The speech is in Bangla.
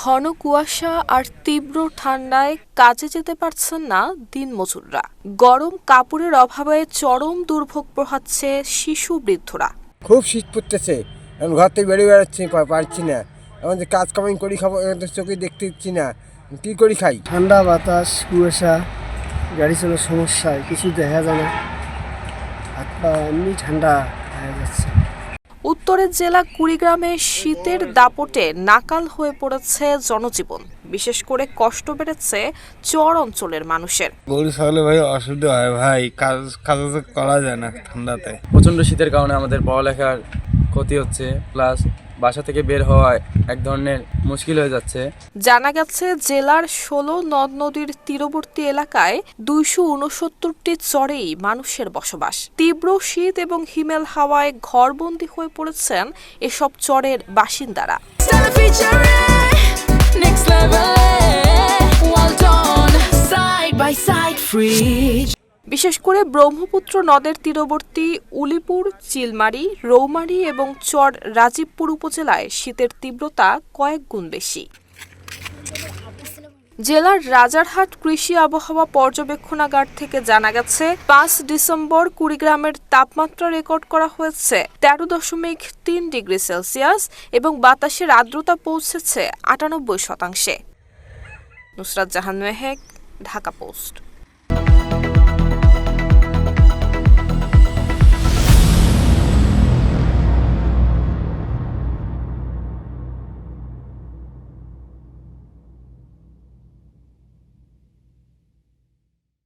ঘন কুয়াশা আর তীব্র ঠান্ডায় কাজে যেতে পারছেন না দিনমজুররা। গরম কাপড়ের অভাবে চরম দুর্ভোগ পোহাচ্ছে শিশু বৃদ্ধরা। খুব শীত পড়তেছে এখন ঘর থেকে বেরিয়ে বেড়াচ্ছি পারছি না। এখন যে কাজ কামাই করি খাব চোখে দেখতে দিচ্ছি না। কী করি খাই? ঠান্ডা বাতাস কুয়াশা গাড়ি চলার সমস্যা কিছু দেখা যায় না। হাত পা এমনি ঠান্ডা হয়ে যাচ্ছে। উত্তরের জেলা কুড়িগ্রামে শীতের দাপটে নাকাল হয়ে পড়েছে জনজীবন। বিশেষ করে কষ্ট বেড়েছে চর অঞ্চলের মানুষের। গরু ছাগলে ভাই অসুবিধা হয় ভাই কাজ কাজ করা যায় না ঠান্ডাতে। প্রচণ্ড শীতের কারণে আমাদের পড়ালেখার ক্ষতি হচ্ছে প্লাস বাসা থেকে বের হওয়া এক ধরনের মুশকিল হয়ে যাচ্ছে জানা গেছে জেলার ষোলো নদ নদীর তীরবর্তী এলাকায় দুইশো উনসত্তরটি চরেই মানুষের বসবাস তীব্র শীত এবং হিমেল হাওয়ায় ঘরবন্দি হয়ে পড়েছেন এসব চরের বাসিন্দারা Stella featuring next level. Well done, side by side, free. বিশেষ করে ব্রহ্মপুত্র নদের তীরবর্তী উলিপুর, চিলমারি, রৌমারি এবং চর রাজীবপুর উপজেলায় শীতের তীব্রতা কয়েক গুণ বেশি। জেলার রাজারহাট কৃষি আবহাওয়া পর্যবেক্ষণাগার থেকে জানা গেছে, পাঁচ ডিসেম্বর কুড়িগ্রামের তাপমাত্রা রেকর্ড করা হয়েছে তেরো দশমিক তিন ডিগ্রি সেলসিয়াস এবং বাতাসের আর্দ্রতা পৌঁছেছে আটানব্বই শতাংশে। নুসরাত জাহান মেহেক, ঢাকা পোস্ট।